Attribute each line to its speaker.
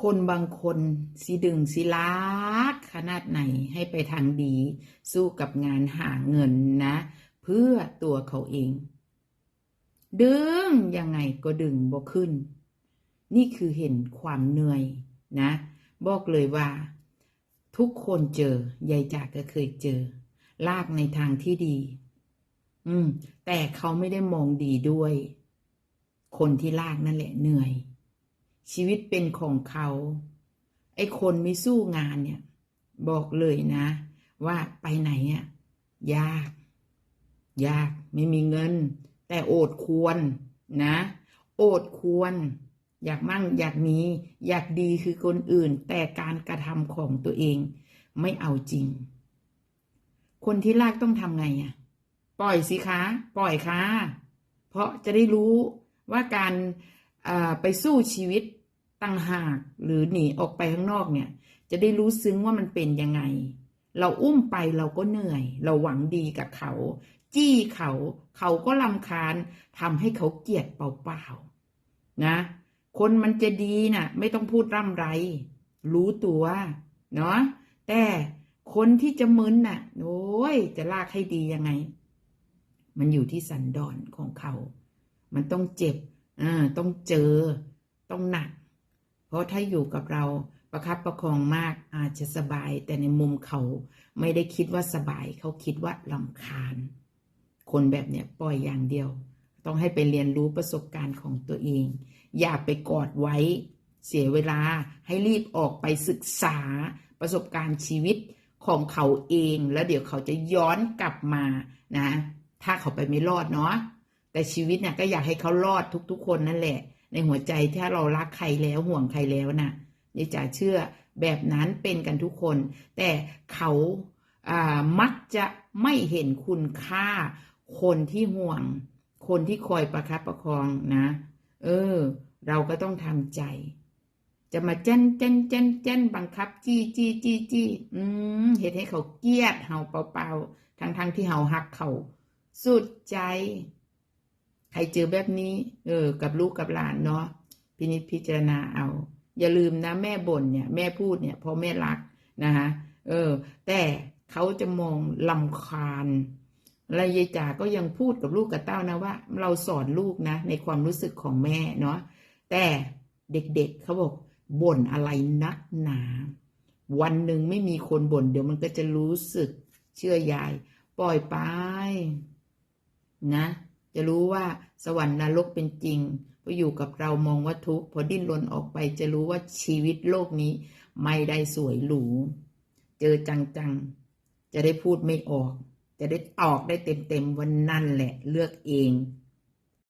Speaker 1: คนบางคนสิดึงสิลากขนาดไหนให้ไปทางดี สู้กับงานหาเงินนะ เพื่อตัวเขาเอง ดึงยังไงก็ดึงบ่ขึ้น นี่คือเห็นความเหนื่อยนะ บอกเลยว่า ทุกคนเจอยายจากก็เคยเจอ ลากในทางที่ดี อืม แต่เขาไม่ได้มองดีด้วย คนที่ลากนั่นแหละเหนื่อย ชีวิตเป็นของเขา ไอ้คนไม่สู้งานเนี่ย บอกเลยนะ ว่าไปไหนอะยาก ยากไม่มีเงิน แต่โอดควรนะ โอดควร อยากมั่งอยากมีอยากดีคือคนอื่น แต่การกระทำของตัวเองไม่เอาจริง คนที่ลากต้องทำไงอะ ปล่อยสิคะ ปล่อยค่ะเพราะจะได้รู้ว่าการไปสู้ชีวิต ตั้งหากหรือหนีออกไปข้างนอกเนี่ย จะได้รู้ซึ้งว่ามันเป็นยังไง เราอุ้มไปเราก็เหนื่อย เราหวังดีกับเขา จี้เขา เขาก็ลำคาญทำให้เขาเกลียดเปล่าๆนะ คนมันจะดีน่ะ ไม่ต้องพูดร่ำไร รู้ตัวเนาะแต่คนที่จะมึนน่ะ โอ้ย จะลากให้ดียังไง มันอยู่ที่สันดอนของเขา มันต้องเจ็บอ่าต้องเจอ ต้องหนัก เพราะถ้าอยู่กับเราประคับประคองมากอาจจะสบาย แต่ในมุมเขาไม่ได้คิดว่าสบาย เขาคิดว่าลำคาญ คนแบบเนี้ยปล่อยอย่างเดียว ต้องให้ไปเรียนรู้ประสบการณ์ของตัวเอง อย่าไปกอดไว้ เสียเวลาให้รีบออกไปศึกษาประสบการณ์ชีวิตของเขาเอง แล้วเดี๋ยวเขาจะย้อนกลับมานะ ถ้าเขาไปไม่รอดเนาะแต่ชีวิตเนี่ยก็อยากให้เขารอดทุกๆ คนนั่นแหละ ในหัวใจถ้าเรารักใครแล้วห่วงใครแล้วนะนี่จ๋าเชื่อแบบนั้นเป็นกันทุกคน แต่เขาอ่ามักจะไม่เห็นคุณค่าคนที่ห่วง คนที่คอยประคับประคองนะ เออ เราก็ต้องทำใจ จะมาเจ้นเจ้นเจ้นเจ้นบังคับ จี้จี้จี้จี้อืมเห็นให้เขาเกลียดเห่าเปล่าๆทั้งทั้งๆที่เห่าหักเขา สุดใจ ใครเจอแบบนี้ เออ กับลูกกับหลานเนาะพินิจพิจารณาเอา อย่าลืมนะแม่บ่นเนี่ย แม่พูดเนี่ยพราะแม่รักนะคะเออ แต่เขาจะมองลำคาญและยายจ๋าก็ยังพูดกับลูกกับเต้านะว่า เราสอนลูกนะ ในความรู้สึกของแม่เนาะแต่เด็กๆเขาบอกบ่นอะไรนักหนา วันหนึ่งไม่มีคนบ่นเดี๋ยวมันก็จะรู้สึกเชื่อยาย ปล่อยไปนะ จะรู้ว่าสวรรค์นรกเป็นจริงพออยู่กับเรามองว่าทุกข์พอดิ้นรนออกไปจะรู้ว่าชีวิตโลกนี้ ไม่ได้สวยหรู เจอจังๆ จะได้พูดไม่ออก จะได้ตอกได้เต็มๆวันนั่นแหละเลือกเอง